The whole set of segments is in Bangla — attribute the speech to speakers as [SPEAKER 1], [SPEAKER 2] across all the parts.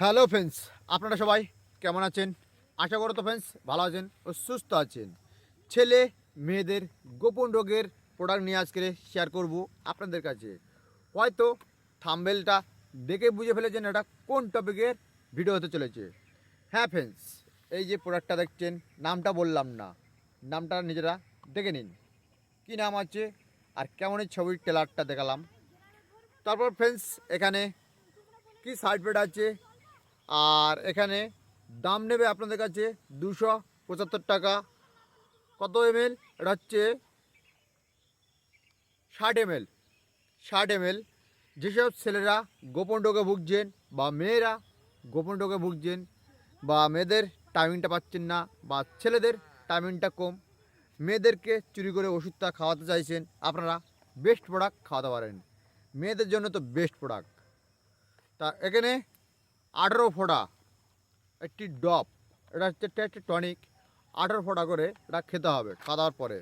[SPEAKER 1] হ্যালো ফ্রেন্ডস, আপনারা সবাই কেমন আছেন? আশা করো তো ফ্রেন্ডস ভালো আছেন ও সুস্থ আছেন। ছেলে, মেয়েদের গোপন রোগের প্রোডাক্ট নিয়ে আজকে শেয়ার করব আপনাদের কাছে। হয়তো থাম্বেলটা দেখে বুঝে ফেলেছেন এটা কোন টপিকের ভিডিও হতে চলেছে। হ্যাঁ ফ্রেন্ডস, এই যে প্রোডাক্টটা দেখছেন, নামটা বললাম না। নামটা নিজেরা দেখে নিন। কী নাম আছে আর কেমন এই ছবির টেলারটা দেখালাম। তারপর ফ্রেন্ডস, এখানে কি বেড আছে আর এখানে দাম নেবে আপনাদের কাছে দুশো পঁচাত্তর টাকা। কত এমএল? এটা হচ্ছে ষাট এমএল। ষাট এমএল। যেসব ছেলেরা গোপন রোগে ভুগছেন বা মেয়েরা গোপন রোগে ভুগছেন বা মেয়েদের টাইমিংটা পাচ্ছেন না বা ছেলেদের টাইমিংটা কম, মেয়েদেরকে চুরি করে ওষুধটা খাওয়াতে চাইছেন, আপনারা বেস্ট প্রোডাক্ট খাওয়াতে পারেন। মেয়েদের জন্য তো বেস্ট প্রোডাক্ট তা এখানে আঠেরো ফোঁটা একটি ডপ, এটা হচ্ছে একটা টনিক, আঠেরো ফোঁটা করে এটা খেতে হবে খাওয়া দাওয়ার পরে।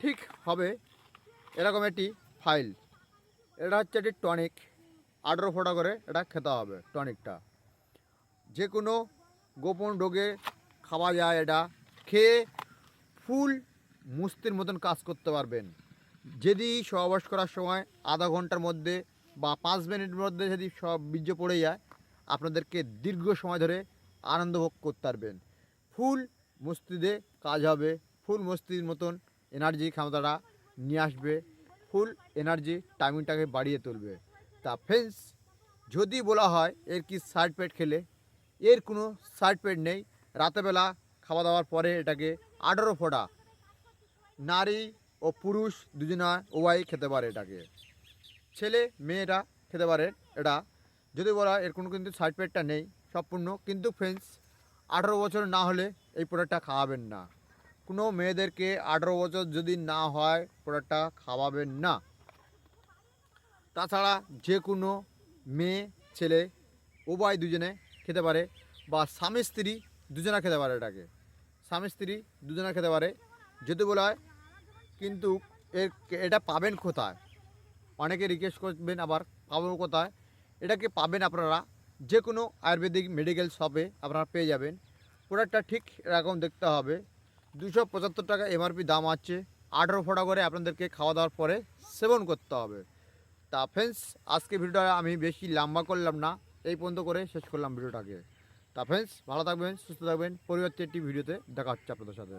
[SPEAKER 1] ঠিক হবে এরকম একটি ফাইল। এটা হচ্ছে একটি টনিক, আঠেরো ফোঁটা করে এটা খেতে হবে টনিকটা। যে কোনো গোপন রোগে খাওয়া যায় এটা, খেয়ে ফুল মুস্তির মতন কাজ করতে পারবেন। যদি সহবাস করার সময় আধা ঘণ্টার মধ্যে বা পাঁচ মিনিটের মধ্যে যদি সব বীর্য পড়ে যায় আপনাদেরকে দীর্ঘ সময় ধরে আনন্দ ভোগ করতে পারবেন। ফুল মস্তিদে কাজ হবে। ফুল মস্তির মতন এনার্জি ক্ষমতাটা নিয়ে আসবে। ফুল এনার্জি টাইমিংটাকে বাড়িয়ে তুলবে। তা ফ্রেন্ডস যদি বলা হয় এর কি সাইড পেট খেলে? এর কোনো সাইড পেট নেই। রাতেবেলা খাওয়া দাওয়ার পরে এটাকে আঠারো ফোঁটা নারী ও পুরুষ দুজনা উভয়ই খেতে পারে এটাকে। ছেলে মেয়েরা খেতে পারে এটা যদি বলা এর কোনো কিন্তু সাইড পেটটা নেই, সম্পূর্ণ। কিন্তু ফ্রেন্ডস আঠারো বছর না হলে এই প্রোডাক্টটা খাওয়াবেন না। কোনো মেয়েদেরকে আঠারো বছর যদি না হয় প্রোডাক্টটা খাওয়াবেন না। তাছাড়া যে কোনো মেয়ে, ছেলে উভয় দুজনে খেতে পারে বা স্বামী, স্ত্রী দুজনা খেতে পারে এটাকে। স্বামী, স্ত্রী দুজনা খেতে পারে। যদি বলা হয় কিন্তু এর, এটা পাবেন কোথায়? অনেকে রিকোয়েস্ট করবেন আবার পাবেন কোথায়? এটাকে পাবেন আপনারা যে কোনো আয়ুর্বেদিক মেডিকেল শপে আপনারা পেয়ে যাবেন। প্রোডাক্টটা ঠিক এরকম দেখতে হবে। দুশো পঁচাত্তর টাকা এমআরপি দাম আছে। আঠেরো ফোটা করে আপনাদেরকে খাওয়া দাওয়ার পরে সেবন করতে হবে। তা ফ্রেন্ডস আজকে ভিডিওটা আমি বেশি লম্বা করলাম না, এই পর্যন্ত করে শেষ করলাম ভিডিওটাকে। তা ফ্রেন্ডস ভালো থাকবেন, সুস্থ থাকবেন। পরিবর্তে একটি ভিডিওতে দেখা হচ্ছে আপনাদের সাথে।